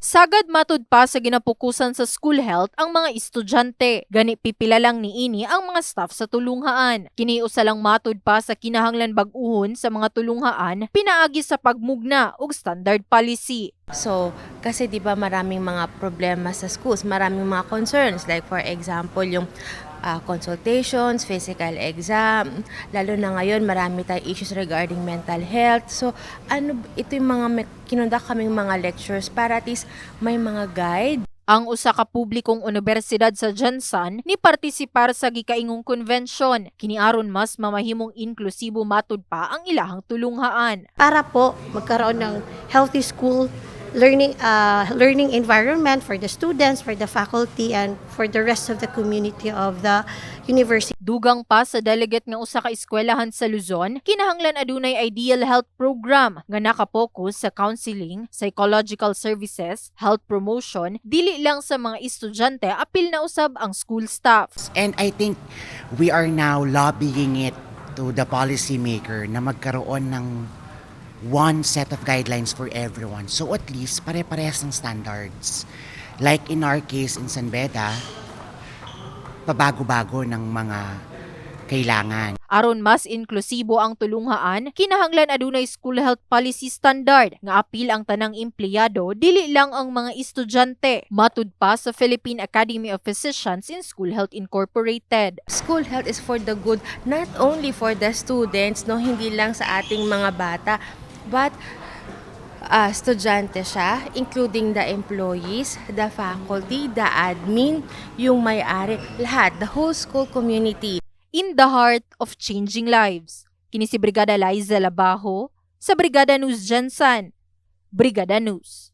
Sagad matud pa sa ginapukusan sa school health ang mga estudyante. Gani pipila lang ni ini ang mga staff sa tulunghaan. Kini usa lang matud pa sa kinahanglan bag-uhon sa mga tulunghaan pinaagi sa pagmugna og standard policy. So, kasi 'di ba maraming mga problema sa schools, maraming mga concerns like for example yung ah, consultations, physical exam, lalo na ngayon marami tayong issues regarding mental health. So, ano ito yung mga kinundak kaming mga lectures para at least may mga guide Ang usa ka publikong universidad sa Jansan ni partisipar sa gikaingong konvensyon. Kiniaron mas mamahimong inklusibo matud pa ang ilahang tulunghaan. para po magkaroon ng healthy school learning uh, learning environment for the students, for the faculty, and for the rest of the community of the university. Dugang pa sa delegate nga usa ka eskwelahan sa Luzon, kinahanglan adunay ideal health program nga nakapokus sa counseling, psychological services, health promotion, dili lang sa mga estudyante apil na usab ang school staff. And I think we are now lobbying it to the policymaker na magkaroon ng one set of guidelines for everyone. So at least pare-parehas ng standards. Like in our case in San Beda, pabago-bago ng mga kailangan. Aron mas inklusibo ang tulunghaan, kinahanglan adunay school health policy standard nga apil ang tanang empleyado dili lang ang mga estudyante. Matud pa sa Philippine Academy of Physicians in School Health Incorporated. School health is for the good, not only for the students, no, hindi lang sa ating mga bata, but uh, estudyante siya, including the employees, the faculty, the admin, yung may-ari, lahat, the whole school community. In the heart of changing lives. Kini si Brigada Liza Labajo sa Brigada News Jansan. Brigada News.